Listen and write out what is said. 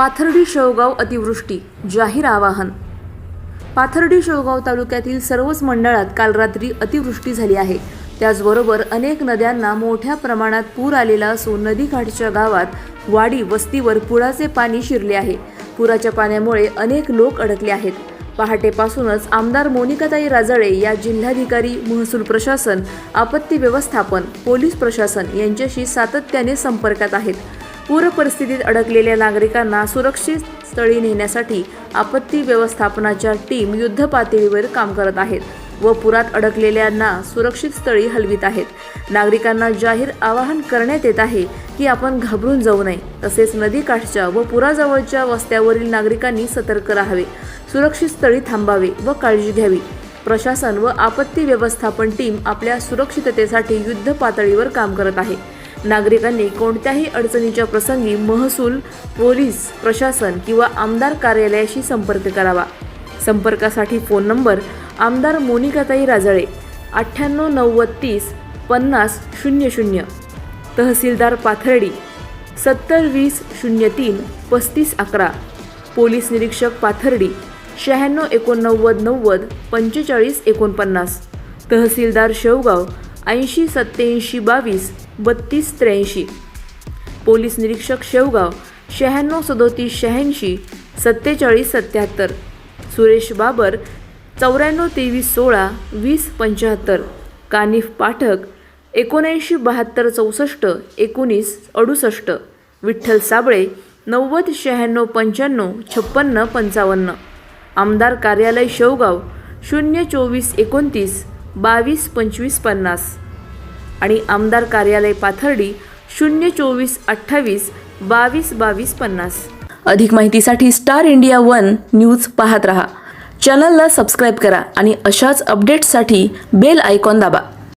पाथर्डी शेवगाव अतिवृष्टी जाहीर आवाहन. पाथर्डी शेवगाव तालुक्यातील सर्वच मंडळात काल रात्री अतिवृष्टी झाली आहे. त्याचबरोबर अनेक नद्यांना मोठ्या प्रमाणात पूर आलेला असून नदीकाठच्या गावात वाडी वस्तीवर पुराचे पाणी शिरले आहे. पुराच्या पाण्यामुळे अनेक लोक अडकले आहेत. पहाटेपासूनच आमदार मोनिकाताई राजळे या जिल्हाधिकारी महसूल प्रशासन आपत्ती व्यवस्थापन पोलीस प्रशासन यांच्याशी सातत्याने संपर्कात आहेत. पूर परिस्थितीत अडकलेल्या नागरिकांना सुरक्षित स्थळी नेण्यासाठी आपत्ती व्यवस्थापनाच्या टीम युद्ध पातळीवर काम करत आहेत व पुरात अडकलेल्यांना सुरक्षित स्थळी हलवित आहेत. नागरिकांना जाहीर आवाहन करण्यात येत आहे की आपण घाबरून जाऊ नये तसेच नदीकाठच्या व पुराजवळच्या वस्त्यावरील नागरिकांनी सतर्क राहावे सुरक्षित स्थळी थांबावे व काळजी घ्यावी. प्रशासन व आपत्ती व्यवस्थापन टीम आपल्या सुरक्षिततेसाठी युद्ध पातळीवर काम करत आहे. नागरिकांनी कोणत्याही अडचणीच्या प्रसंगी महसूल पोलीस प्रशासन किंवा आमदार कार्यालयाशी संपर्क करावा. संपर्कासाठी फोन नंबर आमदार मोनिकाताई राजळे अठ्ठ्याण्णव नव्वद तीस पन्नास शून्य शून्य. तहसीलदार पाथर्डी सत्तर वीस शून्य तीन पस्तीस अकरा. पोलीस निरीक्षक पाथर्डी शहाण्णव एकोणनव्वद नव्वद पंचेचाळीस एकोणपन्नास. तहसीलदार शेवगाव ऐंशी सत्त्याऐंशी बावीस बत्तीस त्र्याऐंशी. पोलीस निरीक्षक शेवगाव शहाण्णव सदोतीस शहाऐंशी सत्तेचाळीस सत्याहत्तर. सुरेश बाबर चौऱ्याण्णव तेवीस सोळा वीस पंच्याहत्तर. कानिफ पाठक एकोणऐंशी बहात्तर चौसष्ट एकोणीस अडुसष्ट. विठ्ठल साबळे नव्वद शहाण्णव पंच्याण्णव छप्पन्न पंचावन्न. आमदार कार्यालय शेवगाव शून्य चोवीस एकोणतीस. बावीस पंचवीस पन्नास. आणि आमदार कार्यालय पाथर्डी शून्य चोवीस अठ्ठावीस बावीस बावीस पन्नास. अधिक माहितीसाठी स्टार इंडिया वन न्यूज पाहत रहा. चॅनलला सबस्क्राईब करा आणि अशाच अपडेट्ससाठी बेल आयकॉन दाबा.